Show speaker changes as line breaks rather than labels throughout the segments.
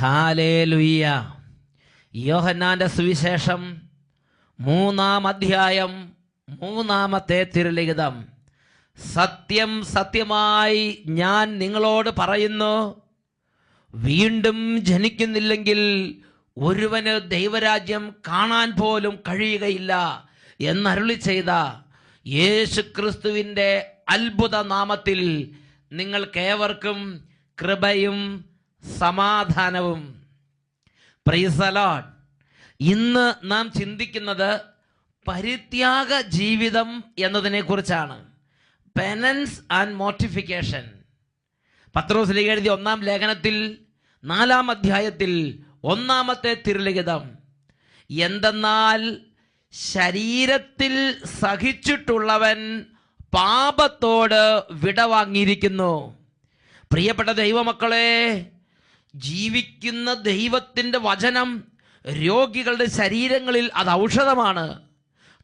Hallelujah. യോഹന്നാന്റെ സുവിശേഷം മൂന്നാം അധ്യായം മൂന്നാമത്തെ തിരുലിഖിതം. സത്യം സത്യമായി ഞാൻ നിങ്ങളോട് പറയുന്നു. വീണ്ടും ജനിക്കുന്നില്ലെങ്കിൽ ഒരുവന് ദൈവരാജ്യം കാണാൻ പോലും കഴിയുകയില്ല എന്നരുളി ചെയ്ത യേശു ക്രിസ്തുവിന്റെ അത്ഭുത നാമത്തിൽ നിങ്ങൾക്കേവർക്കും കൃപയും സമാധാനവും. പ്രൈസലോഡ് ഇന്ന് നാം ചിന്തിക്കുന്നത് പരിത്യാഗ ജീവിതം എന്നതിനെക്കുറിച്ചാണ്. പെനൻസ് ആൻഡ് മോട്ടിഫിക്കേഷൻ പത്രോസിലേക്ക് എഴുതിയ ഒന്നാം ലേഖനത്തിൽ നാലാം അധ്യായത്തിൽ ഒന്നാമത്തെ തിരുലിഖിതം. എന്തെന്നാൽ ശരീരത്തിൽ സഹിച്ചിട്ടുള്ളവൻ പാപത്തോട് വിടവാങ്ങിയിരിക്കുന്നു. പ്രിയപ്പെട്ട ദൈവമക്കളെ ജീവിക്കുന്ന ദൈവത്തിന്റെ വചനം രോഗികളുടെ ശരീരങ്ങളിൽ അത് ഔഷധമാണ്.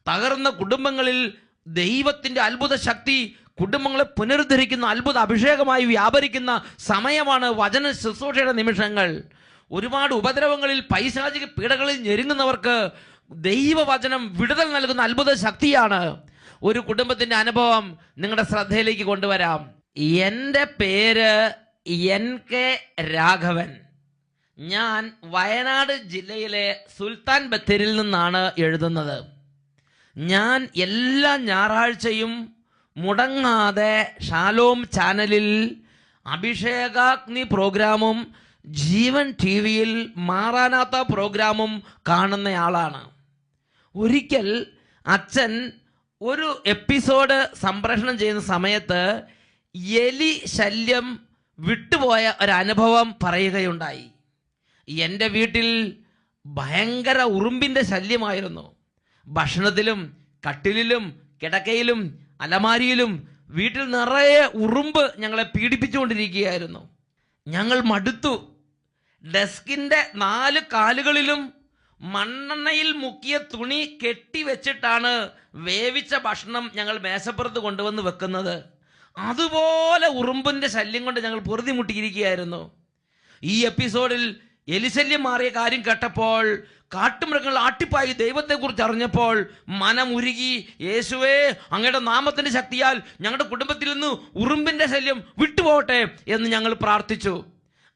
തകർന്ന കുടുംബങ്ങളിൽ ദൈവത്തിന്റെ അത്ഭുത ശക്തി കുടുംബങ്ങളെ പുനരുദ്ധരിക്കുന്ന അത്ഭുത അഭിഷേകമായി വ്യാപരിക്കുന്ന സമയമാണ് വചന ശുശ്രൂഷയുടെ നിമിഷങ്ങൾ. ഒരുപാട് ഉപദ്രവങ്ങളിൽ പൈശാചിക പീഡകളിൽ ഞെരുങ്ങുന്നവർക്ക് ദൈവവചനം വിടുതൽ നൽകുന്ന അത്ഭുത ശക്തിയാണ്. ഒരു കുടുംബത്തിന്റെ അനുഭവം നിങ്ങളുടെ ശ്രദ്ധയിലേക്ക് കൊണ്ടുവരാം. എന്റെ പേര് എൻ കെ രാഘവൻ. ഞാൻ വയനാട് ജില്ലയിലെ സുൽത്താൻ ബത്തേരിൽ നിന്നാണ് എഴുതുന്നത്. ഞാൻ എല്ലാ ഞായറാഴ്ചയും മുടങ്ങാതെ ഷാലോം ചാനലിൽ അഭിഷേകാഗ്നി പ്രോഗ്രാമും ജീവൻ ടി വിയിൽ മാറാനാത്ത പ്രോഗ്രാമും കാണുന്നയാളാണ്. ഒരിക്കൽ അച്ഛൻ ഒരു എപ്പിസോഡ് സംപ്രേഷണം ചെയ്യുന്ന സമയത്ത് എലി ശല്യം വിട്ടുപോയ ഒരനുഭവം പറയുകയുണ്ടായി. എന്റെ വീട്ടിൽ ഭയങ്കര ഉറുമ്പിന്റെ ശല്യമായിരുന്നു. ഭക്ഷണത്തിലും കട്ടിലിലും കിടക്കയിലും അലമാരിയിലും വീട്ടിൽ നിറയെ ഉറുമ്പ് ഞങ്ങളെ പീഡിപ്പിച്ചുകൊണ്ടിരിക്കുകയായിരുന്നു. ഞങ്ങൾ മടുത്തു. ഡെസ്കിന്റെ നാല് കാലുകളിലും മണ്ണെണ്ണയിൽ മുക്കിയ തുണി കെട്ടി വെച്ചിട്ടാണ് വേവിച്ച ഭക്ഷണം ഞങ്ങൾ മേശപ്പുറത്ത് കൊണ്ടുവന്ന് വെക്കുന്നത്. അതുപോലെ ഉറുമ്പിന്റെ ശല്യം കൊണ്ട് ഞങ്ങൾ പൊറുതിമുട്ടിയിരിക്കുകയായിരുന്നു ഈ എപ്പിസോഡിൽ എലിശല്യം മാറിയ കാര്യം കേട്ടപ്പോൾ കാട്ടുമൃഗങ്ങൾ ആട്ടിപ്പായി ദൈവത്തെക്കുറിച്ച് അറിഞ്ഞപ്പോൾ മനമുരുകി യേശുവേ അങ്ങയുടെ നാമത്തിന്റെ ശക്തിയാൽ ഞങ്ങളുടെ കുടുംബത്തിൽ നിന്ന് ഉറുമ്പിന്റെ ശല്യം വിട്ടുപോകട്ടെ എന്ന് ഞങ്ങൾ പ്രാർത്ഥിച്ചു.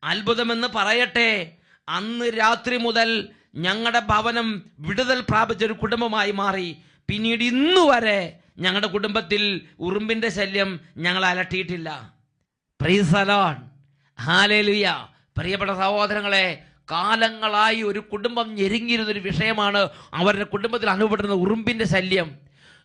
അത്ഭുതമെന്ന് പറയട്ടെ അന്ന് രാത്രി മുതൽ ഞങ്ങളുടെ ഭവനം വിടുതൽ പ്രാപിച്ച ഒരു കുടുംബമായി മാറി. പിന്നീട് ഇന്നു വരെ ഞങ്ങളുടെ കുടുംബത്തിൽ ഉറുമ്പിന്റെ ശല്യം ഞങ്ങൾ അലട്ടിയിട്ടില്ല. പ്രീസലോൺ ഹാലേലുയ പ്രിയപ്പെട്ട സഹോദരങ്ങളെ കാലങ്ങളായി ഒരു കുടുംബം ഞെരുങ്ങിയിരുന്നൊരു വിഷയമാണ് അവരുടെ കുടുംബത്തിൽ അനുഭവപ്പെടുന്ന ഉറുമ്പിന്റെ ശല്യം.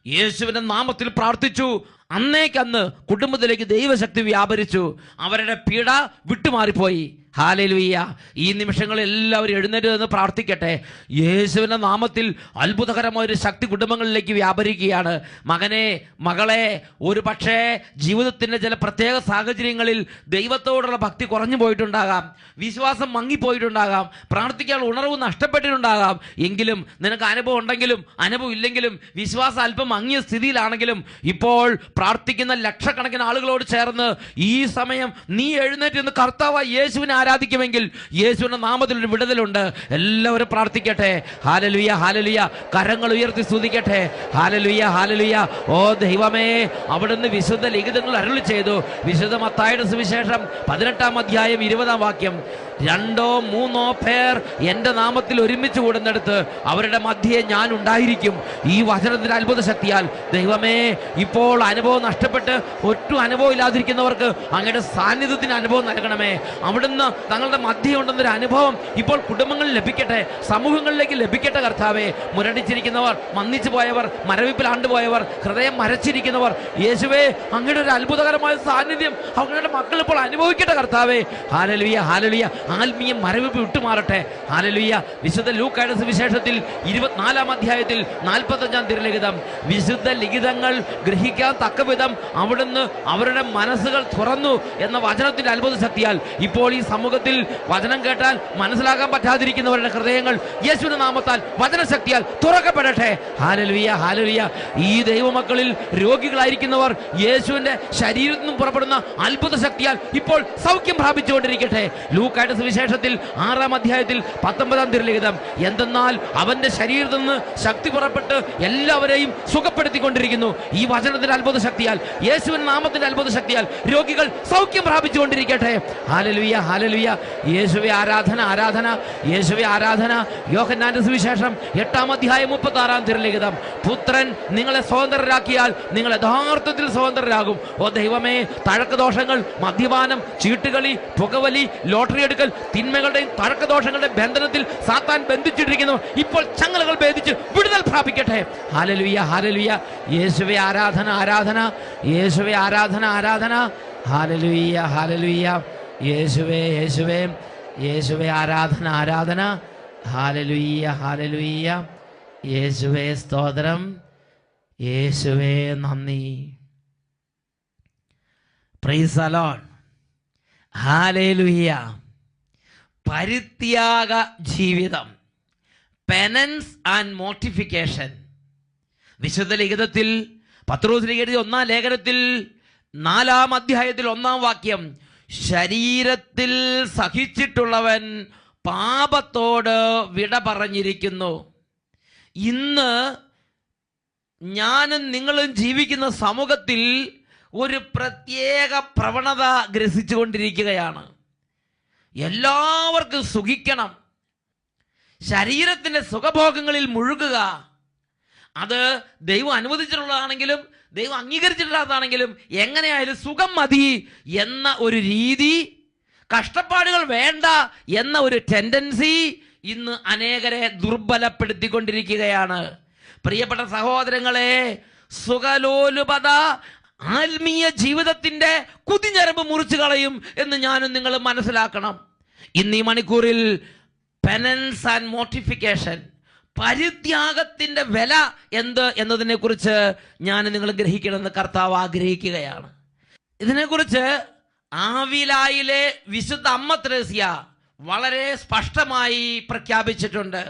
യേശുവിന്റെ നാമത്തിൽ പ്രാർത്ഥിച്ചു. അന്നേക്കന്ന് കുടുംബത്തിലേക്ക് ദൈവശക്തി വ്യാപരിച്ചു. അവരുടെ പീഡ വിട്ടുമാറിപ്പോയി. ഹാലലുയ്യ ഈ നിമിഷങ്ങളിൽ എല്ലാവരും എഴുന്നേറ്റ് നിന്ന് പ്രാർത്ഥിക്കട്ടെ. യേശുവിന്റെ നാമത്തിൽ അത്ഭുതകരമായ ഒരു ശക്തി കുടുംബങ്ങളിലേക്ക് വ്യാപരിക്കുകയാണ്. മകനെ മകളെ ഒരു പക്ഷേ ജീവിതത്തിന്റെ ചില പ്രത്യേക സാഹചര്യങ്ങളിൽ ദൈവത്തോടുള്ള ഭക്തി കുറഞ്ഞു പോയിട്ടുണ്ടാകാം. വിശ്വാസം മങ്ങിപ്പോയിട്ടുണ്ടാകാം. പ്രാർത്ഥിക്കാൻ ഉണർവ് നഷ്ടപ്പെട്ടിട്ടുണ്ടാകാം. എങ്കിലും നിനക്ക് അനുഭവം ഉണ്ടെങ്കിലും അനുഭവം ഇല്ലെങ്കിലും വിശ്വാസം അല്പം മങ്ങിയ സ്ഥിതിയിലാണെങ്കിലും ഇപ്പോൾ പ്രാർത്ഥിക്കുന്ന ലക്ഷക്കണക്കിന് ആളുകളോട് ചേർന്ന് ഈ സമയം നീ എഴുന്നേറ്റ് നിന്ന് കർത്താവ് യേശുവിനെ ആരാധിക്കുമെങ്കിൽ യേശുവിന്റെ നാമത്തിൽ ഒരു വിടുതലുണ്ട്. എല്ലാവരും പ്രാർത്ഥിക്കട്ടെ. ഹാലലുയ ഹാലലുയ. കരങ്ങൾ ഉയർത്തി സ്തുതിക്കട്ടെ. ഹാലലുയ ഹാലലുയ. ഓ ദൈവമേ അവിടുന്ന് വിശുദ്ധ ലിഖിതങ്ങൾ അരുളി ചെയ്തു. വിശുദ്ധ മത്തായുടെ സുവിശേഷം പതിനെട്ടാം അധ്യായം ഇരുപതാം വാക്യം. രണ്ടോ മൂന്നോ പേർ എന്റെ നാമത്തിൽ ഒരുമിച്ച് കൂടുന്നിടത്ത് അവരുടെ മധ്യേ ഞാൻ ഉണ്ടായിരിക്കും. ഈ വചനത്തിന്റെ അത്ഭുത ശക്തിയാൽ ദൈവമേ ഇപ്പോൾ അനുഭവം നഷ്ടപ്പെട്ട് ഒട്ടും അനുഭവം ഇല്ലാതിരിക്കുന്നവർക്ക് അങ്ങയുടെ സാന്നിധ്യത്തിന് അനുഭവം നൽകണമേ. അവിടുന്ന് തങ്ങളുടെ മധ്യ ഉണ്ടെന്നൊരു അനുഭവം ഇപ്പോൾ കുടുംബങ്ങളിൽ ലഭിക്കട്ടെ സമൂഹങ്ങളിലേക്ക് ലഭിക്കട്ടെ കർത്താവേ. മുരടിച്ചിരിക്കുന്നവർ മന്നിച്ചു പോയവർ മരവിപ്പിൽ ആണ്ടുപോയവർ ഹൃദയം മരച്ചിരിക്കുന്നവർ യേശുവേ അങ്ങയുടെ ഒരു അത്ഭുതകരമായ സാന്നിധ്യം അവരുടെ മക്കൾ ഇപ്പോൾ അനുഭവിക്കട്ടെ കർത്താവേ. ഹാലലുയ ഹാലലുയ. ആത്മീയ മരവിപ്പ് വിട്ടുമാറട്ടെ. ഹാലലുയ്യ വിശുദ്ധ ലൂക്കായുടെ സുവിശേഷത്തിൽ ഇരുപത്തിനാലാം അധ്യായത്തിൽ നാൽപ്പത്തഞ്ചാം തിരുലിഖിതം. വിശുദ്ധ ലിഖിതങ്ങൾ ഗ്രഹിക്കാൻ തക്കവിധം അവിടുന്ന് അവരുടെ മനസ്സുകൾ തുറന്നു എന്ന വചനത്തിന്റെ അത്ഭുത ശക്തിയാൽ ഇപ്പോൾ ഈ സമൂഹത്തിൽ വചനം കേട്ടാൽ മനസ്സിലാക്കാൻ പറ്റാതിരിക്കുന്നവരുടെ ഹൃദയങ്ങൾ യേശുവിന്റെ നാമത്താൽ വചനശക്തിയാൽ തുറക്കപ്പെടട്ടെ. ഹാലലുയ്യ ഹാലലുയ്യ ഈ ദൈവമക്കളിൽ രോഗികളായിരിക്കുന്നവർ യേശുവിന്റെ ശരീരത്തിൽ നിന്നും പുറപ്പെടുന്ന അത്ഭുത ശക്തിയാൽ ഇപ്പോൾ സൗഖ്യം പ്രാപിച്ചുകൊണ്ടിരിക്കട്ടെ. ലൂക്കായുടെ സുവിശേഷത്തിൽ ആറാം അധ്യായത്തിൽ പത്തൊമ്പതാം തിരുലിഖിതം എന്തെന്നാൽ അവന്റെ ശരീരത്തിൽ നിന്ന് ശക്തി പുറപ്പെട്ട് എല്ലാവരെയും സുഖപ്പെടുത്തിക്കൊണ്ടിരിക്കുന്നു. ഈ വചനത്തിന്റെ അത്ഭുത ശക്തിയാൽ യേശുവിൻ നാമത്തിന്റെ അത്ഭുത ശക്തിയാൽ രോഗികൾ സൗഖ്യം പ്രാപിച്ചുകൊണ്ടിരിക്കട്ടെ. ഹാലലുയ ഹാലലുയ യേശുവെ ആരാധന ആരാധന. യേശുവെ ആരാധന. യോഹന്നാന്റെ സുവിശേഷം എട്ടാം അധ്യായം മുപ്പത്തി ആറാം തിരുലിഖിതം പുത്രൻ നിങ്ങളെ സ്വതന്ത്രരാക്കിയാൽ നിങ്ങൾ യഥാർത്ഥത്തിൽ സ്വതന്ത്രരാകും. ഓ ദൈവമേ തഴക്ക ദോഷങ്ങൾ മദ്യപാനം ചീട്ടുകളി പുകവലി ലോട്ടറി എടുക്കൽ തിന്മകളുടെയും തർക്കദോഷങ്ങളുടെ ബന്ധനത്തിൽ സാത്താൻ ബന്ധിച്ചിട്ടിരിക്കുന്നു. ഇപ്പോൾ ചങ്ങലകൾ ഭേദിച്ച് വിടുതൽ പ്രാപിക്കട്ടെ. ഹാലലുയ ഹാലലുയ. യേശുവെ ആരാധന ആരാധന. യേശുവെ ആരാധന ആരാധന. ഹാലലുയ ഹാലലുയ. യേശുവേ യേശുവേ. യേശുവെ ആരാധന ആരാധന. ഹാലലുയ്യ ഹാലലുയ്യ യേശുവേ സ്തോത്രം. യേശുവേ നന്ദി. പ്രൈസ് അലോൺ ഹാലേലുയ്യ പരിത്യാഗ ജീവിതം. പെനൻസ് ആൻഡ് മോട്ടിഫിക്കേഷൻ വിശുദ്ധ ലിഖിതത്തിൽ പത്രോസ് എഴുതിയ ഒന്നാം ലേഖനത്തിൽ നാലാം അധ്യായത്തിൽ ഒന്നാം വാക്യം ശരീരത്തിൽ സഹിച്ചിട്ടുള്ളവൻ പാപത്തോട് വിട പറഞ്ഞിരിക്കുന്നു. ഇന്ന് ഞാനും നിങ്ങളും ജീവിക്കുന്ന സമൂഹത്തിൽ ഒരു പ്രത്യേക പ്രവണത ഗ്രസിച്ചുകൊണ്ടിരിക്കുകയാണ്. എല്ലാവർക്കും സുഖിക്കണം. ശരീരത്തിന്റെ സുഖഭോഗങ്ങളിൽ മുഴുകുക. അത് ദൈവം അനുവദിച്ചിട്ടുള്ളതാണെങ്കിലും ദൈവം അംഗീകരിച്ചിട്ടില്ലാത്തതാണെങ്കിലും എങ്ങനെയായാലും സുഖം മതി എന്ന ഒരു രീതി കഷ്ടപ്പാടുകൾ വേണ്ട എന്ന ഒരു ടെൻഡൻസി ഇന്ന് അനേകരെ ദുർബലപ്പെടുത്തിക്കൊണ്ടിരിക്കുകയാണ്. പ്രിയപ്പെട്ട സഹോദരങ്ങളെ സുഖലോലുപത ആത്മീയ ജീവിതത്തിന്റെ കുതിഞ്ഞരമ്പ് മുറിച്ചു കളയും എന്ന് ഞാനും നിങ്ങൾ മനസ്സിലാക്കണം. ഇന്ന് ഈ മണിക്കൂറിൽ പെനൻസ് ആൻഡ് മോട്ടിഫിക്കേഷൻ പരിത്യാഗത്തിന്റെ വില എന്ത് എന്നതിനെ കുറിച്ച് ഞാൻ നിങ്ങൾ ഗ്രഹിക്കണമെന്ന് കർത്താവ് ആഗ്രഹിക്കുകയാണ്. ഇതിനെക്കുറിച്ച് ആവിലായിലെ വിശുദ്ധ അമ്മ ത്രേസ്യ വളരെ സ്പഷ്ടമായി പ്രഖ്യാപിച്ചിട്ടുണ്ട്.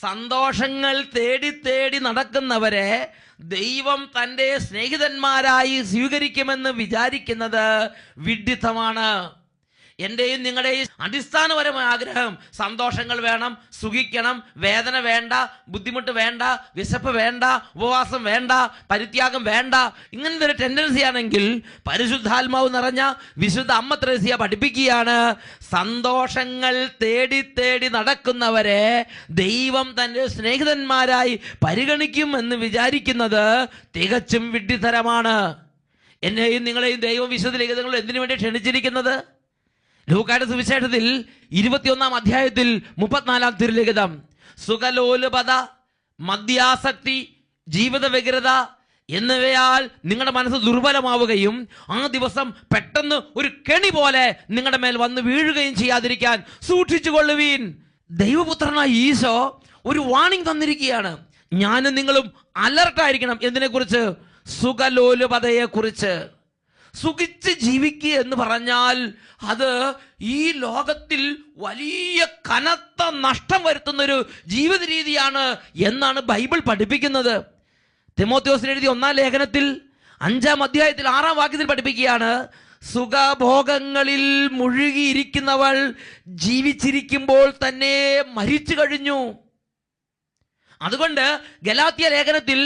സന്തോഷങ്ങൾ തേടി തേടി നടക്കുന്നവരെ ദൈവം തന്റെ സ്നേഹിതന്മാരായി സ്വീകരിക്കുമെന്ന് വിചാരിക്കുന്നത് വിഡ്ഢിത്തമാണ് എന്റെയും നിങ്ങളുടെയും അടിസ്ഥാനപരമായ ആഗ്രഹം സന്തോഷങ്ങൾ വേണം സുഖിക്കണം വേദന വേണ്ട ബുദ്ധിമുട്ട് വേണ്ട വിശപ്പ് വേണ്ട ഉപവാസം വേണ്ട പരിത്യാഗം വേണ്ട. ഇങ്ങനത്തെ ഒരു ടെൻഡൻസി ആണെങ്കിൽ പരിശുദ്ധാത്മാവ് നിറഞ്ഞ വിശുദ്ധ അമ്മ ത്രേസ്യ പഠിപ്പിക്കുകയാണ്. സന്തോഷങ്ങൾ തേടി തേടി നടക്കുന്നവരെ ദൈവം തന്റെ സ്നേഹിതന്മാരായി പരിഗണിക്കും എന്ന് വിചാരിക്കുന്നത് തികച്ചും വിഡ്ഢിതരമാണ്. എന്നെയും നിങ്ങളെയും ദൈവം വിശുദ്ധ ലിഖിതങ്ങൾ എന്തിനു വേണ്ടി ക്ഷണിച്ചിരിക്കുന്നത്? ലൂക്കായുടെ സുവിശേഷത്തിൽ ഇരുപത്തിയൊന്നാം അധ്യായത്തിൽ മുപ്പത്തിനാലാം തിരുലിഖിതം സുഖലോലുപത മദ്യാസക്തി ജീവിത വ്യഗ്രത എന്നിവയാൽ നിങ്ങളുടെ മനസ്സ് ദുർബലമാവുകയും ആ ദിവസം പെട്ടെന്ന് ഒരു കെണി പോലെ നിങ്ങളുടെ മേൽ വന്ന് വീഴുകയും ചെയ്യാതിരിക്കാൻ സൂക്ഷിച്ചുകൊള്ളുവീൻ. ദൈവപുത്രനായ ഈശോ ഒരു വാണിംഗ് തന്നിരിക്കുകയാണ് ഞാനും നിങ്ങളും അലർട്ടായിരിക്കണം എന്തിനെക്കുറിച്ച് സുഖലോലുപതയെക്കുറിച്ച് സുഖിച്ച് ജീവിക്കുക എന്ന് പറഞ്ഞാൽ അത് ഈ ലോകത്തിൽ വലിയ കനത്ത നഷ്ടം വരുത്തുന്ന ഒരു ജീവിത രീതിയാണ് എന്നാണ് ബൈബിൾ പഠിപ്പിക്കുന്നത്. തിമോത്യോസിന് എഴുതിയ ഒന്നാം ലേഖനത്തിൽ അഞ്ചാം അധ്യായത്തിൽ ആറാം വാക്യത്തിൽ പഠിപ്പിക്കുകയാണ് സുഖഭോഗങ്ങളിൽ മുഴുകിയിരിക്കുന്നവൾ ജീവിച്ചിരിക്കുമ്പോൾ തന്നെ മരിച്ചു കഴിഞ്ഞു. അതുകൊണ്ട് ഗലാത്യ ലേഖനത്തിൽ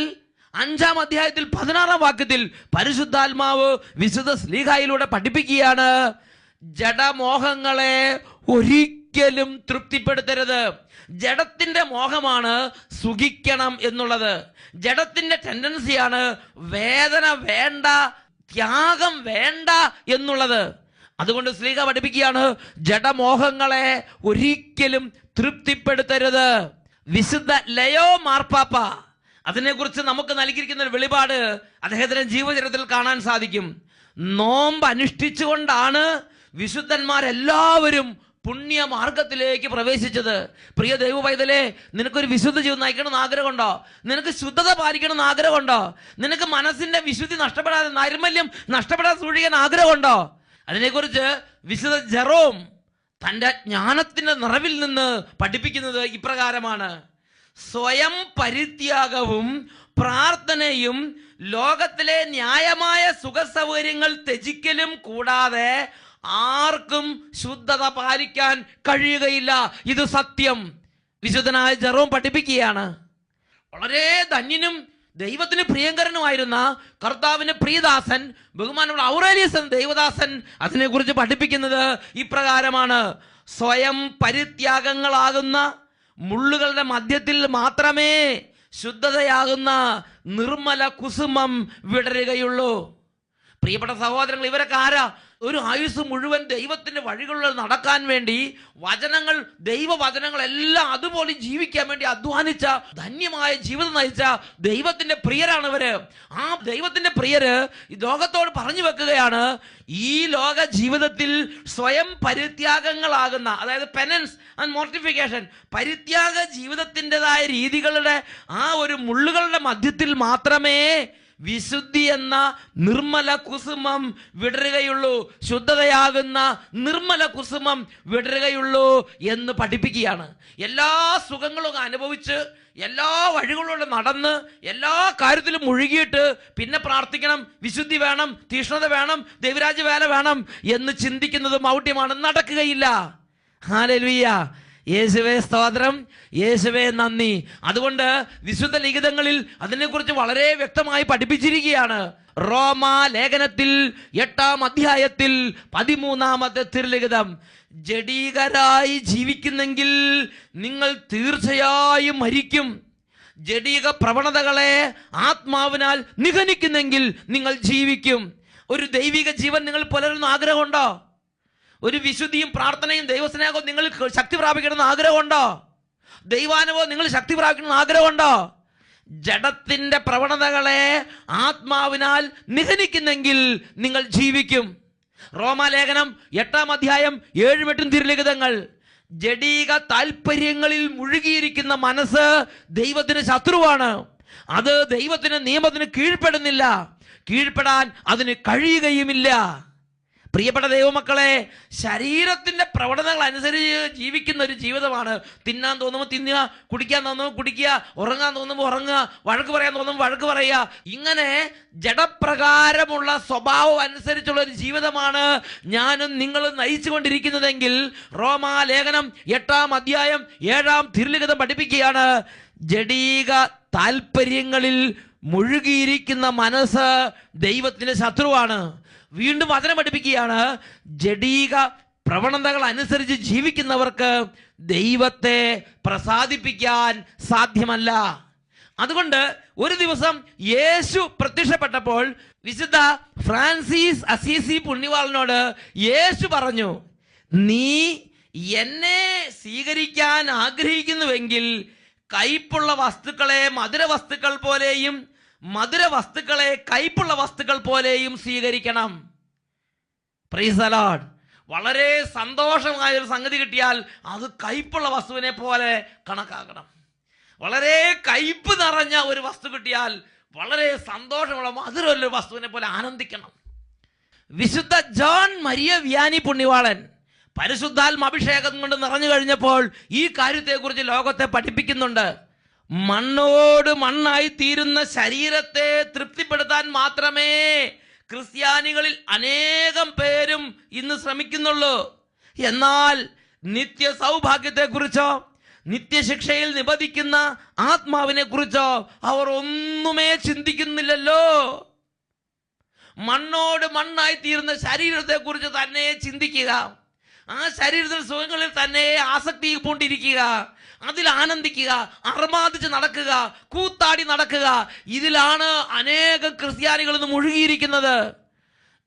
അഞ്ചാം അധ്യായത്തിൽ പതിനാറാം വാക്യത്തിൽ പരിശുദ്ധാത്മാവ് വിശുദ്ധ സ്ലീഹായിലൂടെ പഠിപ്പിക്കുകയാണ് ജഡമോഹങ്ങളെ ഒരിക്കലും തൃപ്തിപ്പെടുത്തരുത്. ജഡത്തിന്റെ മോഹമാണ് സുഖിക്കണം എന്നുള്ളത്. ജഡത്തിന്റെ ടെൻഡൻസിയാണ് വേദന വേണ്ട ത്യാഗം വേണ്ട എന്നുള്ളത്. അതുകൊണ്ട് സ്ത്രീക പഠിപ്പിക്കുകയാണ് ജഡമോഹങ്ങളെ ഒരിക്കലും തൃപ്തിപ്പെടുത്തരുത്. വിശുദ്ധ ലയോ മാർപ്പാപ്പ അതിനെക്കുറിച്ച് നമുക്ക് നൽകിയിരിക്കുന്ന ഒരു വെളിപാട് അദ്ദേഹത്തിന്റെ ജീവചരിത്രത്തിൽ കാണാൻ സാധിക്കും. നോമ്പ് അനുഷ്ഠിച്ചുകൊണ്ടാണ് വിശുദ്ധന്മാരെല്ലാവരും പുണ്യമാർഗത്തിലേക്ക് പ്രവേശിച്ചത്. പ്രിയ ദൈവ പൈതലേ നിനക്കൊരു വിശുദ്ധ ജീവിതം നയിക്കണമെന്ന് ആഗ്രഹമുണ്ടോ? നിനക്ക് ശുദ്ധത പാലിക്കണമെന്ന് ആഗ്രഹമുണ്ടോ? നിനക്ക് മനസ്സിന്റെ വിശുദ്ധി നഷ്ടപ്പെടാതെ നൈർമല്യം നഷ്ടപ്പെടാതെ സൂക്ഷിക്കാൻ ആഗ്രഹമുണ്ടോ? അതിനെക്കുറിച്ച് വിശുദ്ധ ജെറോം തന്റെ ജ്ഞാനത്തിന്റെ നിറവിൽ നിന്ന് പഠിപ്പിക്കുന്നത് ഇപ്രകാരമാണ്. സ്വയം പരിത്യാഗവും പ്രാർത്ഥനയും ലോകത്തിലെ ന്യായമായ സുഖ സൗകര്യങ്ങൾ ത്യജിക്കലും കൂടാതെ ആർക്കും ശുദ്ധത പാലിക്കാൻ കഴിയുകയില്ല. ഇത് സത്യം. വിശുദ്ധനായ ജെറോം പഠിപ്പിക്കുകയാണ്. വളരെ ധന്യനും ദൈവത്തിന് പ്രിയങ്കരനുമായിരുന്ന കർത്താവിന് പ്രിയദാസൻ ബഹുമാനുള്ള ഔറേലിയസ് എന്ന ദൈവദാസൻ അതിനെക്കുറിച്ച് പഠിപ്പിക്കുന്നത് ഇപ്രകാരമാണ്. സ്വയം പരിത്യാഗങ്ങളാകുന്ന മുള്ളുകളുടെ മധ്യത്തിൽ മാത്രമേ ശുദ്ധതയാകുന്ന നിർമ്മല കുസുമം വിടരുകയുള്ളൂ. പ്രിയപ്പെട്ട സഹോദരങ്ങൾ ഇവരൊക്കെ ആരാ? ഒരു ആയുസ് മുഴുവൻ ദൈവത്തിന്റെ വഴികളിൽ നടക്കാൻ വേണ്ടി വചനങ്ങൾ ദൈവവചനങ്ങളെല്ലാം അതുപോലെ ജീവിക്കാൻ വേണ്ടി അധ്വാനിച്ച ധന്യമായ ജീവിതം നയിച്ച ദൈവത്തിന്റെ പ്രിയരാണ് ഇവർ. ആ ദൈവത്തിന്റെ പ്രിയര് ഈ ലോകത്തോട് പറഞ്ഞു വെക്കുകയാണ് ഈ ലോക ജീവിതത്തിൽ സ്വയം പരിത്യാഗങ്ങളാകുന്ന അതായത് പെനൻസ് ആൻഡ് മോർട്ടിഫിക്കേഷൻ പരിത്യാഗ ജീവിതത്തിന്റെതായ രീതികളുടെ ആ ഒരു മുള്ളുകളുടെ മധ്യത്തിൽ മാത്രമേ വിശുദ്ധി എന്ന നിർമ്മല കുസുമം വിടരുകയുള്ളൂ. ശുദ്ധതയാകുന്ന നിർമ്മല കുസുമം വിടരുകയുള്ളൂ എന്ന് പഠിപ്പിക്കുകയാണ്. എല്ലാ സുഖങ്ങളും അനുഭവിച്ച് എല്ലാ വഴികളിലൂടെ നടന്ന് എല്ലാ കാര്യത്തിലും മുഴുകിയിട്ട് പിന്നെ പ്രാർത്ഥിക്കണം. വിശുദ്ധി വേണം തീഷ്ണത വേണം ദൈവരാജ്യ വേല വേണം എന്ന് ചിന്തിക്കുന്നത് മൗഢ്യമാണ് നടക്കുകയില്ല. ഹാലലുയ്യ. യേശുവേ സ്തോത്രം യേശുവേ നന്ദി. അതുകൊണ്ട് വിശുദ്ധ ലിഖിതങ്ങളിൽ അതിനെക്കുറിച്ച് വളരെ വ്യക്തമായി പഠിപ്പിച്ചിരിക്കുകയാണ്. റോമാ ലേഖനത്തിൽ എട്ടാം അധ്യായത്തിൽ പതിമൂന്നാമത്തെ തിരുലിഖിതം. ജഡീകരായി ജീവിക്കുന്നെങ്കിൽ നിങ്ങൾ തീർച്ചയായും മരിക്കും. ജഡീക പ്രവണതകളെ ആത്മാവിനാൽ നിഗനിക്കുന്നെങ്കിൽ നിങ്ങൾ ജീവിക്കും. ഒരു ദൈവിക ജീവൻ നിങ്ങൾ പുലരുന്ന ആഗ്രഹമുണ്ടോ? ഒരു വിശുദ്ധിയും പ്രാർത്ഥനയും ദൈവസ്നേഹവും നിങ്ങൾ ശക്തി പ്രാപിക്കണമെന്ന് ആഗ്രഹമുണ്ടോ? ദൈവാനുഭവം നിങ്ങൾ ശക്തി പ്രാപിക്കണമെന്ന് ആഗ്രഹമുണ്ടോ? ജഡത്തിന്റെ പ്രവണതകളെ ആത്മാവിനാൽ നിഹനിക്കുന്നെങ്കിൽ നിങ്ങൾ ജീവിക്കും. റോമാലേഖനം എട്ടാം അധ്യായം ഏഴും എട്ടും തിരുലിഖിതങ്ങൾ. ജഡീക താല്പര്യങ്ങളിൽ മുഴുകിയിരിക്കുന്ന മനസ്സ് ദൈവത്തിന് ശത്രുവാണ്. അത് ദൈവത്തിന് നിയമത്തിന് കീഴ്പ്പെടുന്നില്ല. കീഴ്പ്പെടാൻ അതിന് കഴിയുകയുമില്ല. പ്രിയപ്പെട്ട ദൈവമക്കളെ ശരീരത്തിന്റെ പ്രവണതകൾ അനുസരിച്ച് ജീവിക്കുന്ന ഒരു ജീവിതമാണ്. തിന്നാൻ തോന്നുമ്പോൾ തിന്നുക കുടിക്കാൻ തോന്നുമ്പോൾ കുടിക്കുക ഉറങ്ങാൻ തോന്നുമ്പോൾ ഉറങ്ങുക വഴക്ക് പറയാൻ തോന്നുമ്പോൾ വഴക്ക് പറയുക. ഇങ്ങനെ ജഡപ്രകാരമുള്ള സ്വഭാവം അനുസരിച്ചുള്ള ഒരു ജീവിതമാണ് ഞാനും നിങ്ങളും നയിച്ചു കൊണ്ടിരിക്കുന്നതെങ്കിൽ റോമാ ലേഖനം എട്ടാം അധ്യായം ഏഴാം തിരുലിഖിതം പഠിപ്പിക്കുകയാണ്. ജഡീക താല്പര്യങ്ങളിൽ മുഴുകിയിരിക്കുന്ന മനസ്സ് ദൈവത്തിന്റെ ശത്രുവാണ്. വീണ്ടും വചനം പഠിപ്പിക്കുകയാണ്. ജഡീക പ്രവണതകൾ അനുസരിച്ച് ജീവിക്കുന്നവർക്ക് ദൈവത്തെ പ്രസാദിപ്പിക്കാൻ സാധ്യമല്ല. അതുകൊണ്ട് ഒരു ദിവസം യേശു പ്രത്യക്ഷപ്പെട്ടപ്പോൾ വിശുദ്ധ ഫ്രാൻസിസ് അസീസി പുണ്യവാളനോട് യേശു പറഞ്ഞു നീ എന്നെ സ്വീകരിക്കാൻ ആഗ്രഹിക്കുന്നുവെങ്കിൽ കയ്പുള്ള വസ്തുക്കളെ മധുര വസ്തുക്കൾ പോലെയും മധുര വസ്തുക്കളെ കയ്പുള്ള വസ്തുക്കൾ പോലെയും സ്വീകരിക്കണം. പ്രീസലോഡ് വളരെ സന്തോഷമായ ഒരു സംഗതി കിട്ടിയാൽ അത് കയ്പുള്ള വസ്തുവിനെ പോലെ കണക്കാക്കണം. വളരെ കയ്പ് നിറഞ്ഞ ഒരു വസ്തു കിട്ടിയാൽ വളരെ സന്തോഷമുള്ള മധുരമുള്ള വസ്തുവിനെ പോലെ ആനന്ദിക്കണം. വിശുദ്ധ ജോൺ മരിയ വ്യാനി പുണ്യവാളൻ പരിശുദ്ധാത്മ അഭിഷേകം കൊണ്ട് നിറഞ്ഞു കഴിഞ്ഞപ്പോൾ ഈ കാര്യത്തെക്കുറിച്ച് ലോകത്തെ പഠിപ്പിക്കുന്നുണ്ട്. മണ്ണോട് മണ്ണായി തീരുന്ന ശരീരത്തെ തൃപ്തിപ്പെടുത്താൻ മാത്രമേ ക്രിസ്ത്യാനികളിൽ അനേകം പേരും ഇന്ന് ശ്രമിക്കുന്നുള്ളൂ. എന്നാൽ നിത്യ സൗഭാഗ്യത്തെക്കുറിച്ചോ നിത്യശിക്ഷയിൽ നിബന്ധിക്കുന്ന ആത്മാവിനെ കുറിച്ചോ അവർ ഒന്നുമേ ചിന്തിക്കുന്നില്ലല്ലോ. മണ്ണോട് മണ്ണായി തീരുന്ന ശരീരത്തെ കുറിച്ച് തന്നെ ചിന്തിക്കുക. ആ ശരീരത്തിൽ സുഖങ്ങളിൽ തന്നെ ആസക്തി പൂണ്ടിരിക്കുക. അതിൽ ആനന്ദിക്കുക അർമാദിച്ച് നടക്കുക കൂത്താടി നടക്കുക. ഇതിലാണ് അനേകം ക്രിസ്ത്യാനികൾ ഇന്ന് മുഴുകിയിരിക്കുന്നത്.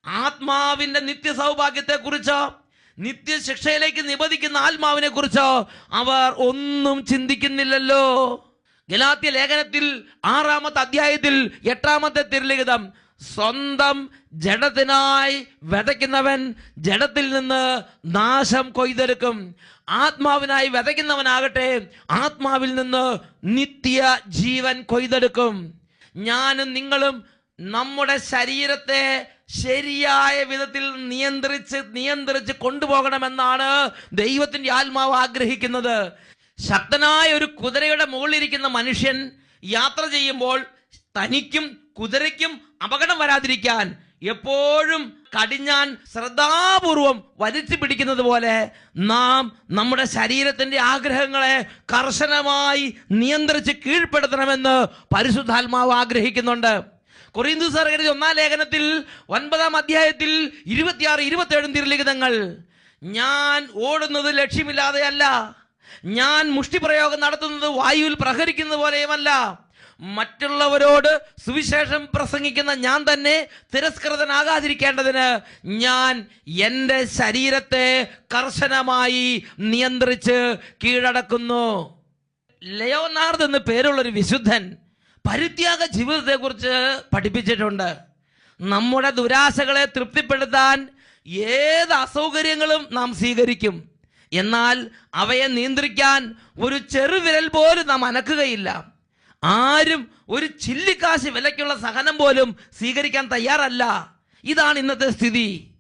ആത്മാവിന്റെ നിത്യ സൗഭാഗ്യത്തെ കുറിച്ചോ നിത്യശിക്ഷയിലേക്ക് നിബന്ധിക്കുന്ന ആത്മാവിനെ കുറിച്ചോ അവർ ഒന്നും ചിന്തിക്കുന്നില്ലല്ലോ. ഗലാത്യ ലേഖനത്തിൽ ആറാമത്തെ അധ്യായത്തിൽ എട്ടാമത്തെ തിരുലിഖിതം സ്വന്തം ജഡത്തിനായി വിതയ്ക്കുന്നവൻ ജഡത്തിൽ നിന്ന് നാശം കൊയ്തെടുക്കും. ആത്മാവിനായി വിതയ്ക്കുന്നവനാകട്ടെ ആത്മാവിൽ നിന്ന് നിത്യ ജീവൻ കൊയ്തെടുക്കും. ഞാനും നിങ്ങളും നമ്മുടെ ശരീരത്തെ ശരിയായ വിധത്തിൽ നിയന്ത്രിച്ച് നിയന്ത്രിച്ച് കൊണ്ടുപോകണമെന്നാണ് ദൈവത്തിന്റെ ആത്മാവ് ആഗ്രഹിക്കുന്നത്. ശക്തനായ ഒരു കുതിരയുടെ മുകളിലിരിക്കുന്ന മനുഷ്യൻ യാത്ര ചെയ്യുമ്പോൾ തനിക്കും കുതിരയ്ക്കും അപകടം വരാതിരിക്കാൻ എപ്പോഴും കടിഞ്ഞാൻ ശ്രദ്ധാപൂർവം വലിച്ചു പിടിക്കുന്നത് പോലെ നാം നമ്മുടെ ശരീരത്തിന്റെ ആഗ്രഹങ്ങളെ കർശനമായി നിയന്ത്രിച്ച് കീഴ്പ്പെടുത്തണമെന്ന് പരിശുദ്ധാത്മാവ് ആഗ്രഹിക്കുന്നുണ്ട്. കൊറിയന്തു സർഗരി ഒന്നാം ലേഖനത്തിൽ ഒൻപതാം അധ്യായത്തിൽ ഇരുപത്തിയാറ് ഇരുപത്തിയേഴും തിരുലിഖിതങ്ങൾ. ഞാൻ ഓടുന്നത് ലക്ഷ്യമില്ലാതെയല്ല. ഞാൻ മുഷ്ടിപ്രയോഗം നടത്തുന്നത് വായുവിൽ പ്രഹരിക്കുന്നത് പോലെയുമല്ല. മറ്റുള്ളവരോട് സുവിശേഷം പ്രസംഗിക്കുന്ന ഞാൻ തന്നെ തിരസ്കൃതനാകാതിരിക്കേണ്ടതിന് ഞാൻ എന്റെ ശരീരത്തെ കർശനമായി നിയന്ത്രിച്ച് കീഴടക്കുന്നു. ലയോനാർദ് എന്ന് പേരുള്ളൊരു വിശുദ്ധൻ പരിത്യാഗ ജീവിതത്തെക്കുറിച്ച് പഠിപ്പിച്ചിട്ടുണ്ട്. നമ്മുടെ ദുരാശകളെ തൃപ്തിപ്പെടുത്താൻ ഏത് അസൗകര്യങ്ങളും നാം സ്വീകരിക്കും. എന്നാൽ അവയെ നിയന്ത്രിക്കാൻ ഒരു ചെറുവിരൽ പോലും നാം അനക്കുകയില്ല. ആരും ഒരു ചില്ലിക്കാശ് വിലയ്ക്കുള്ള സഹനം പോലും സ്വീകരിക്കാൻ തയ്യാറല്ല. ഇതാണ് ഇന്നത്തെ സ്ഥിതി.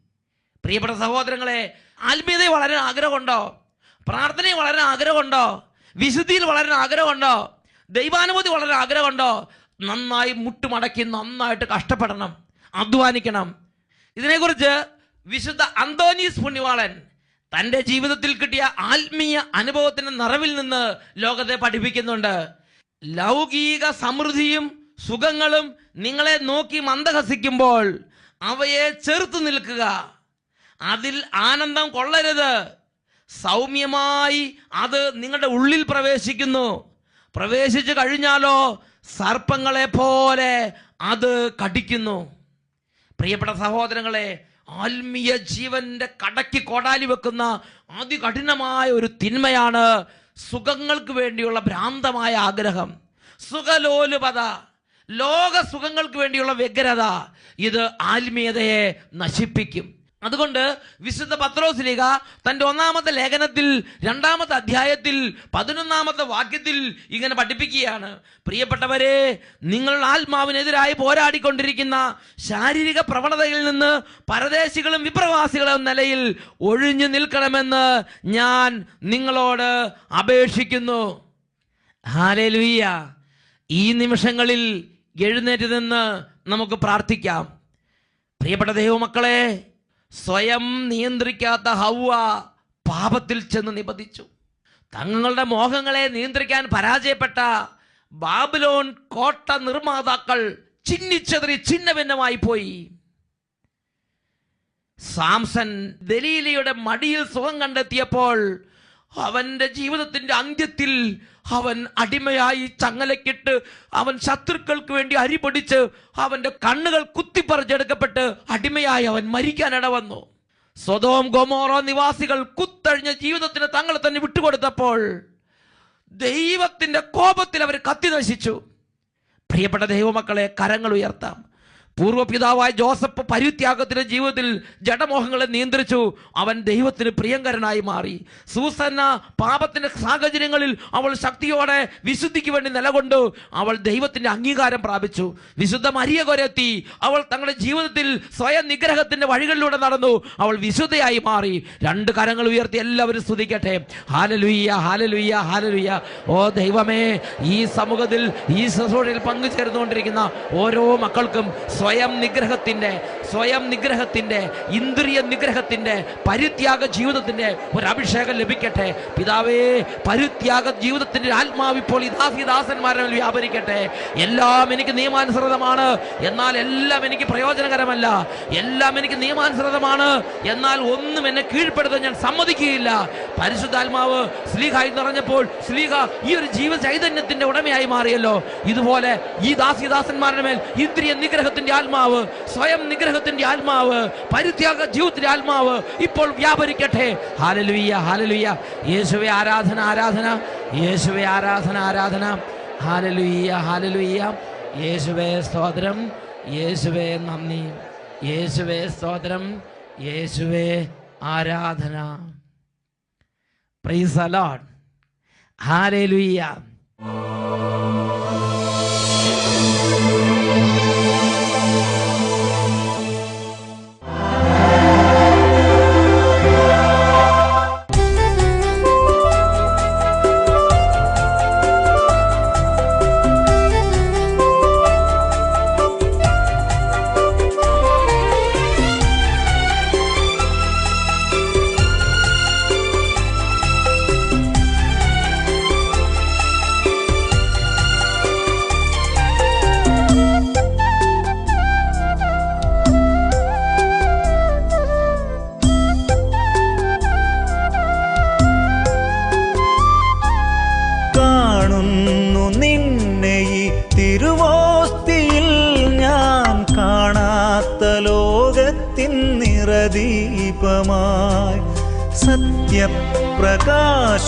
പ്രിയപ്പെട്ട സഹോദരങ്ങളെ ആത്മീയത വളരാൻ ആഗ്രഹമുണ്ടോ? പ്രാർത്ഥനയിൽ വളരാൻ ആഗ്രഹമുണ്ടോ? വിശുദ്ധിയിൽ വളരാൻ ആഗ്രഹമുണ്ടോ? ദൈവാനുഭൂതി വളരെ ആഗ്രഹമുണ്ടോ? നന്നായി മുട്ടുമടക്കി നന്നായിട്ട് കഷ്ടപ്പെടണം അധ്വാനിക്കണം. ഇതിനെക്കുറിച്ച് വിശുദ്ധ അന്തോനീസ് പുണ്യവാളൻ തന്റെ ജീവിതത്തിൽ കിട്ടിയ ആത്മീയ അനുഭവത്തിന്റെ നിറവിൽ നിന്ന് ലോകത്തെ പഠിപ്പിക്കുന്നുണ്ട്. ലൗകിക സമൃദ്ധിയും സുഖങ്ങളും നിങ്ങളെ നോക്കി മന്ദഹസിക്കുമ്പോൾ അവയെ ചെറുത്തു നിൽക്കുക. അതിൽ ആനന്ദം കൊള്ളരുത്. സൗമ്യമായി അത് നിങ്ങളുടെ ഉള്ളിൽ പ്രവേശിക്കുന്നു. പ്രവേശിച്ചു കഴിഞ്ഞാലോ സർപ്പങ്ങളെ പോലെ അത് കടിക്കുന്നു. പ്രിയപ്പെട്ട സഹോദരങ്ങളെ ആത്മീയ ജീവന്റെ കടക്കി കോടാലി വെക്കുന്ന അതികഠിനമായ ഒരു തിന്മയാണ് സുഖങ്ങൾക്ക് വേണ്ടിയുള്ള ഭ്രാന്തമായ ആഗ്രഹം. സുഖലോലുപത. ലോക സുഖങ്ങൾക്ക് വേണ്ടിയുള്ള വ്യഗ്രത. ഇത് ആത്മീയതയെ നശിപ്പിക്കും. അതുകൊണ്ട് വിശുദ്ധ പത്രോസ്ലിക തന്റെ ഒന്നാമത്തെ ലേഖനത്തിൽ രണ്ടാമത്തെ അധ്യായത്തിൽ പതിനൊന്നാമത്തെ വാക്യത്തിൽ ഇങ്ങനെ പഠിപ്പിക്കുകയാണ്. പ്രിയപ്പെട്ടവരെ നിങ്ങൾ ആത്മാവിനെതിരായി പോരാടിക്കൊണ്ടിരിക്കുന്ന ശാരീരിക പ്രവണതയിൽ നിന്ന് പരദേശികളും വിപ്രവാസികളും നിലയിൽ ഒഴിഞ്ഞു നിൽക്കണമെന്ന് ഞാൻ നിങ്ങളോട് അപേക്ഷിക്കുന്നു. ഹാലേലുയ്യ ഈ നിമിഷങ്ങളിൽ എഴുന്നേറ്റ് നിന്ന് നമുക്ക് പ്രാർത്ഥിക്കാം. പ്രിയപ്പെട്ട ദൈവമക്കളെ സ്വയം നിയന്ത്രിക്കാത്ത ഹൗവ പാപത്തിൽ ചെന്ന് നിബന്ധിച്ചു. തങ്ങളുടെ മോഹങ്ങളെ നിയന്ത്രിക്കാൻ പരാജയപ്പെട്ട ബാബിലോൺ കോട്ട നിർമ്മാതാക്കൾ ചിഹ്നിച്ചെതിരി ചിഹ്ന ഭിന്നമായി പോയി. സാംസൺ ദലീലയുടെ മടിയിൽ സുഖം കണ്ടെത്തിയപ്പോൾ അവന്റെ ജീവിതത്തിന്റെ അന്ത്യത്തിൽ അവൻ അടിമയായി ചങ്ങലക്കിട്ട് അവൻ ശത്രുക്കൾക്ക് വേണ്ടി അരിപൊടിച്ച് അവന്റെ കണ്ണുകൾ കുത്തിപ്പറിച്ചെടുക്കപ്പെട്ട് അടിമയായി അവൻ മരിക്കാനിട വന്നു. സ്വതോം ഗൊമോറോ നിവാസികൾ കുത്തഴിഞ്ഞ ജീവിതത്തിന് തങ്ങളെ തന്നെ വിട്ടുകൊടുത്തപ്പോൾ ദൈവത്തിന്റെ കോപത്തിൽ അവർ കത്തി നശിച്ചു. പ്രിയപ്പെട്ട ദൈവമക്കളെ കരങ്ങൾ ഉയർത്താം. പൂർവപിതാവായ ജോസഫ് പരിത്യാഗത്തിന്റെ ജീവിതത്തിൽ ജഡമോഹങ്ങളെ നിയന്ത്രിച്ചു. അവൻ ദൈവത്തിന് പ്രിയങ്കരനായി മാറി. സൂസന്ന പാപത്തിന്റെ സാഹചര്യങ്ങളിൽ അവൾ ശക്തിയോടെ വിശുദ്ധിക്ക് വേണ്ടി നിലകൊണ്ടു. അവൾ ദൈവത്തിന്റെ അംഗീകാരം പ്രാപിച്ചു. വിശുദ്ധ മരിയ കൊരത്തി അവൾ തങ്ങളുടെ ജീവിതത്തിൽ സ്വയം നിഗ്രഹത്തിന്റെ വഴികളിലൂടെ നടന്നു. അവൾ വിശുദ്ധയായി മാറി. രണ്ട് കരങ്ങൾ ഉയർത്തി എല്ലാവരും സ്തുതിക്കട്ടെ. ഹാലലുയ്യ ഹാലലുയ്യ ഹാലലുയ്യ. ഓ ദൈവമേ ഈ സമൂഹത്തിൽ ഈ ശുശ്രൂഷയിൽ പങ്കുചേർന്നുകൊണ്ടിരിക്കുന്ന ഓരോ മക്കൾക്കും സ്വയം നിഗ്രഹത്തിന്റെ സ്വയം നിഗ്രഹത്തിന്റെ ഇന്ദ്രിയ നിഗ്രഹത്തിന്റെ പരിത്യാഗ ജീവിതത്തിന്റെ ഒരു അഭിഷേകം ലഭിക്കട്ടെ. പിതാവേ പരിത്യാഗ ജീവിതത്തിന്റെ ആത്മാവ് ഇപ്പോൾ ഈ ദാസിദാസന്മാരെ വ്യാപരിക്കട്ടെ. എല്ലാം എനിക്ക് നിയമാനുസൃതമാണ്. എന്നാൽ എല്ലാം എനിക്ക് പ്രയോജനകരമല്ല. എല്ലാം എനിക്ക് നിയമാനുസൃതമാണ്. എന്നാൽ ഒന്നും എന്നെ കീഴ്പ്പെടുത്താൻ ഞാൻ സമ്മതിക്കുകയില്ല. പരിശുദ്ധാത്മാവ് സ്ലീഹായി പറഞ്ഞപ്പോൾ സ്ലീഹ ഈ ഒരു ജീവ ചൈതന്യത്തിന്റെ ഉടമയായി മാറിയല്ലോ. ഇതുപോലെ ഈ ദാസിദാസന്മാരുടെ മേൽ ഇന്ദ്രിയ നിഗ്രഹത്തിന്റെ ആത്മാവ് സ്വയം നിഗ്രഹത്തിന്റെ ആത്മാവ് പരിത്യാഗ ജീവിതത്തിന്റെ ആത്മാവ് ഇപ്പോൾ വ്യാപരിക്കട്ടെ. ഹാലലുയ്യ ഹാലലുയ്യ യേശുവെ ആരാധന ആരാധന. യേശുവെ ആരാധന ആരാധന. ഹാലലുയ്യ ഹാലലുയ്യ യേശുവെ സ്തോത്രം. യേശുവെ നന്ദി. യേശുവെ സ്തോത്രം. യേശുവെ ആരാധന. പ്രൈസ് അലോഡ് ഹാലലുയ്യ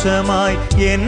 സത്യപ്രകാശമായി എൻ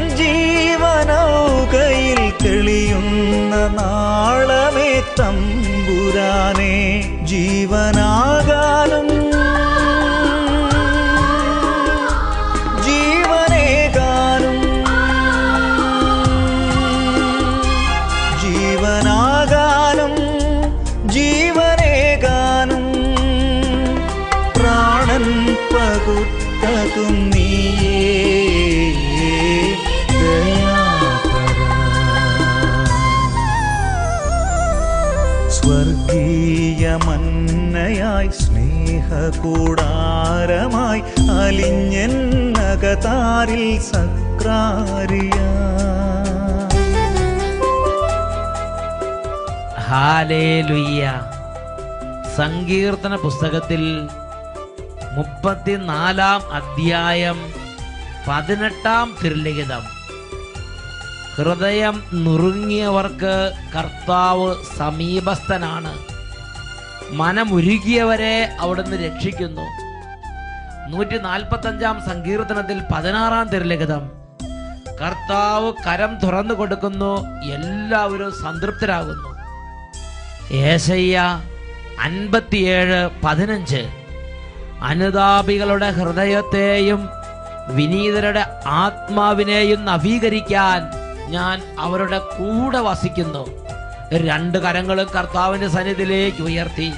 സ്വർഗീയമന്നയായി സ്നേഹകൂടാരമായി നഗതാരിൽ സക്രാരിയ.
സങ്കീർത്തന പുസ്തകത്തിൽ മുപ്പത്തിനാലാം അധ്യായം പതിനെട്ടാം തിരുലിഖിതം. ഹൃദയം നുറുങ്ങിയവർക്ക് കർത്താവ് സമീപസ്ഥനാണ്. മനമുരുകിയവരെ അവിടുന്ന് രക്ഷിക്കുന്നു. നൂറ്റി നാൽപ്പത്തഞ്ചാം സങ്കീർത്തനത്തിൽ പതിനാറാം തിരലിഖിതം. കർത്താവ് കരം തുറന്നു കൊടുക്കുന്നു എല്ലാവരും സംതൃപ്തരാകുന്നു. ഏശയ്യ അൻപത്തിയേഴ് പതിനഞ്ച്. അനുതാപികളുടെ ഹൃദയത്തെയും വിനീതരുടെ ആത്മാവിനെയും നവീകരിക്കാൻ ഞാൻ അവരുടെ കൂടെ വസിക്കുന്നു. രണ്ട് കരങ്ങളും കർത്താവിന്റെ സന്നിധിയിലേക്ക് ഉയർത്തി.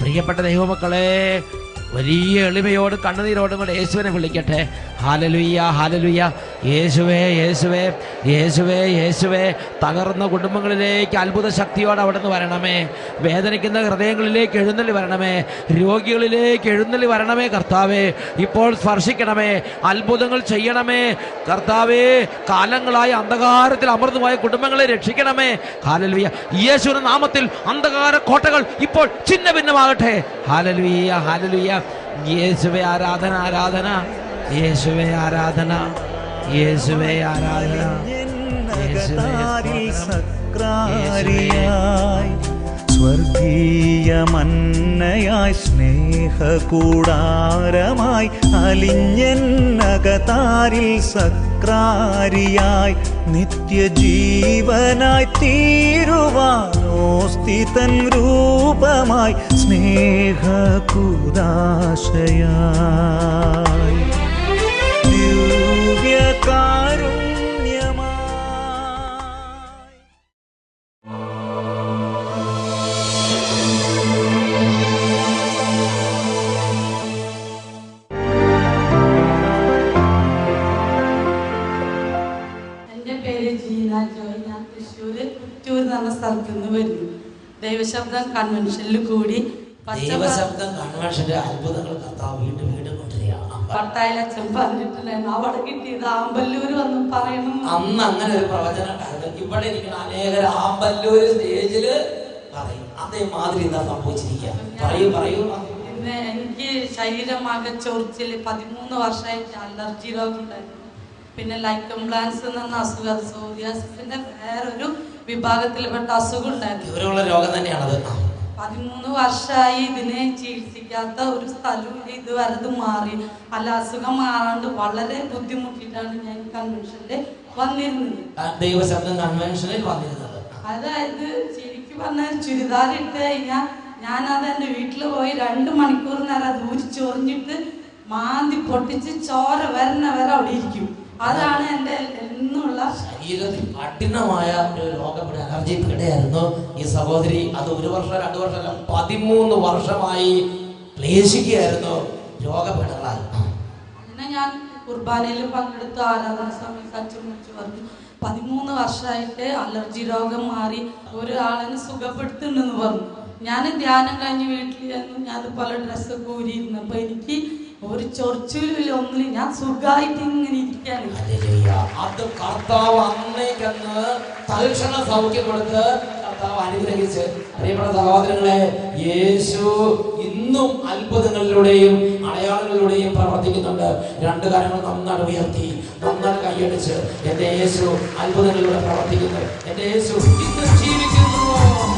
പ്രിയപ്പെട്ട ദൈവമക്കളെ വലിയ എളിമയോട് കണ്ണുനീരോടും കൂടെ യേശുവിനെ വിളിക്കട്ടെ. ഹാലലുയ്യ ഹാലലുയ്യ യേശുവേ യേശുവേ യേശുവേ യേശുവേ. തകർന്ന കുടുംബങ്ങളിലേക്ക് അത്ഭുത ശക്തിയോടെ അവിടുന്ന് വരണമേ. വേദനിക്കുന്ന ഹൃദയങ്ങളിലേക്ക് എഴുന്നള്ളി വരണമേ. രോഗികളിലേക്ക് എഴുന്നള്ളി വരണമേ കർത്താവേ. ഇപ്പോൾ സ്പർശിക്കണമേ. അത്ഭുതങ്ങൾ ചെയ്യണമേ. കർത്താവേ കാലങ്ങളായ അന്ധകാരത്തിൽ അമൃതമായ കുടുംബങ്ങളെ രക്ഷിക്കണമേ. ഹാലൽവിയ യേശുവിന്റെ നാമത്തിൽ അന്ധകാര കോട്ടകൾ ഇപ്പോൾ ചിന്ന ഭിന്നമാകട്ടെ ഹാലൽവിയ ഹാലൽവിയ യേശുവേ ആരാധന ആരാധന. യേശുവേ ആരാധന. യേശുവേ ആരാധന.
സക്രാരിയായി സ്വർഗീയമന്നയായി സ്നേഹകൂടാരമായി അലിഞ്ഞെന്നകതാരിൽ സക്രാരിയായി നിത്യജീവനായി തീരുവാനോ സ്ഥിതൻ രൂപമായി സ്നേഹകൂദാശയായി
ദൈവശബ്ദം കൺവെൻഷനിൽ കൂടി.
ദൈവശബ്ദം കൺവെൻഷന്റെ അത്ഭുതങ്ങൾ കർത്താവ് വീണ്ടും വീണ്ടും കൊണ്ടുവരികയാണ്.
പട്ടായിലച്ചൻ പറഞ്ഞിട്ടുണ്ടായിരുന്നു അവിടെ കിട്ടിയത്? ആമ്പല്ലൂർ വന്ന് പറയണം
അന്ന് അങ്ങനെ ഒരു പ്രവചനം ഉണ്ടായിരുന്നു. ഇവിടെ ഇരിക്കുന്ന അനേകർ ആമ്പല്ലൂര് സ്റ്റേജിൽ പറയും. അതേമാതിരി എന്താ സംഭവിച്ചിരിക്കുക. പറയൂ പറയൂ.
പിന്നെ എനിക്ക് ശരീരമാകെ ചൊറിച്ചിൽ പതിമൂന്ന് വർഷമായിട്ട് അലർജി രോഗം ഉണ്ടായിരുന്നു പിന്നെ ലൈക്കം പ്ലാൻസ് എന്ന് അസുഖം സോറിയാസിന്റെ വേറൊരു വിഭാഗത്തിൽപ്പെട്ട അസുഖം ഉണ്ടായിരുന്നു.
രോഗം തന്നെയാണത്.
പതിമൂന്ന് വർഷമായി ഇതിനെ ചികിത്സിക്കാത്ത ഒരു സ്ഥലവും ഇതുവരെ ഇത് മാറി. അല്ല അസുഖം മാറാണ്ട് വളരെ ബുദ്ധിമുട്ടിയിട്ടാണ് ഞാൻ കൺവെൻഷനിൽ വന്നിരുന്നത്.
ദൈവശബ്ദം കൺവെൻഷനിൽ വന്നിരുന്നത്.
അതായത് ശരിക്കും പറഞ്ഞാൽ ചുരിദാർ ഇട്ട് കഴിഞ്ഞാൽ ഞാനത് എന്റെ വീട്ടിൽ പോയി രണ്ട് മണിക്കൂർ നേരം അത് ഊരി ചൊറിഞ്ഞിട്ട് മാന്തി പൊട്ടിച്ച് ചോര വരണ വരെ അവിടെ ഇരിക്കും. അതാണ് എന്റെ എന്നുള്ള
ശരീരത്തിൽ കഠിനമായ ഒരു രോഗം ഒരു അലർജി പീഡയായിരുന്നു ഈ സഹോദരി അത് ഒരു വർഷം രണ്ടു വർഷം അല്ല പതിമൂന്ന് വർഷമായി ക്ലേശിക്കുകയായിരുന്നു രോഗപീഠങ്ങളാൽ.
അങ്ങനെ ഞാൻ കുർബാനയിലും പങ്കെടുത്തു. ആരാധന സമയത്ത് അച്ഛൻ വിളിച്ചു പറഞ്ഞു പതിമൂന്ന് വർഷമായിട്ട് അലർജി രോഗം മാറി ഒരാളെ സുഖപ്പെടുത്തുന്നുണ്ടെന്ന് പറഞ്ഞു. ഞാൻ ധ്യാനം കഴിഞ്ഞ് വീട്ടിൽ ഞാൻ പല ഡ്രസ്സൊക്കെ ഊരിയിരുന്നു അപ്പൊ എനിക്ക് ഒരു ചൊറിച്ചിലും ഒന്നിലും ഞാൻ സുഖമായിട്ട് ഇങ്ങനെ
ഹല്ലേലൂയ. അത് കർത്താവ് അന്നേക്കന്ന് തൽക്ഷണ സൗഖ്യം കൊടുത്ത് കർത്താവ് അനുഗ്രഹിച്ച്. പ്രിയപ്പെട്ട സഹോദരങ്ങളെ യേശു ഇന്നും അത്ഭുതങ്ങളിലൂടെയും അടയാളങ്ങളിലൂടെയും പ്രവർത്തിക്കുന്നുണ്ട്. രണ്ട് കാര്യങ്ങൾ നന്നായി ഉയർത്തി നന്നായി കൈയടിച്ച്. എന്റെ യേശു അത്ഭുതങ്ങളിലൂടെ പ്രവർത്തിക്കുന്നു. എന്റെ യേശു ഇന്നും ജീവിക്കുന്നു.